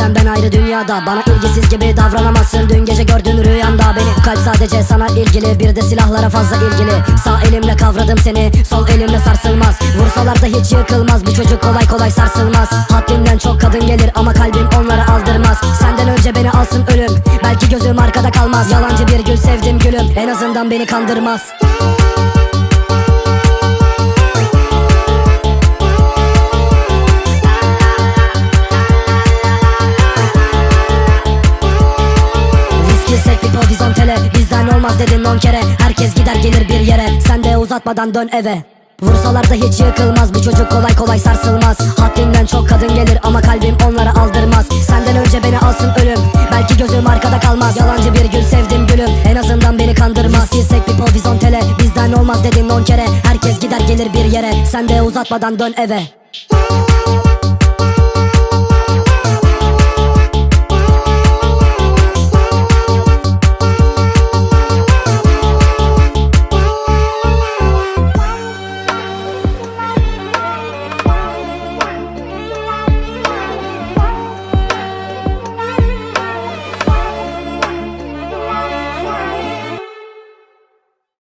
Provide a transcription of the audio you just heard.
Sen ben ayrı dünyada. Bana ilgisiz gibi davranamazsın. Dün gece gördün rüyanda beni. Kalp sadece sana ilgili. Bir de silahlara fazla ilgili. Sağ elimle kavradım seni. Sol elimle sarsılmaz. Vursalar da hiç yıkılmaz. Bu çocuk kolay kolay sarsılmaz. Haddinden çok kadın gelir Ama kalbim onları aldırmaz. Senden önce beni alsın ölüm. Belki gözüm arkada kalmaz. Yalancı bir gül sevdim gülüm. En azından beni kandırmaz horizontal Bizden olmaz dedin on kere. Herkes gider gelir bir yere. Sen de uzatmadan dön eve. Vursalar da hiç yıkılmaz. Bu çocuk kolay kolay sarsılmaz. Haddinden çok kadın gelir ama kalbim onları aldırmaz. Senden önce beni alsın ölüm. Belki gözüm arkada kalmaz. Yalancı bir gül sevdim gülüm. En azından beni kandırmaz. Viski sek bir horizontal Bizden olmaz dedin on kere. Herkes gider gelir bir yere. Sen de uzatmadan dön eve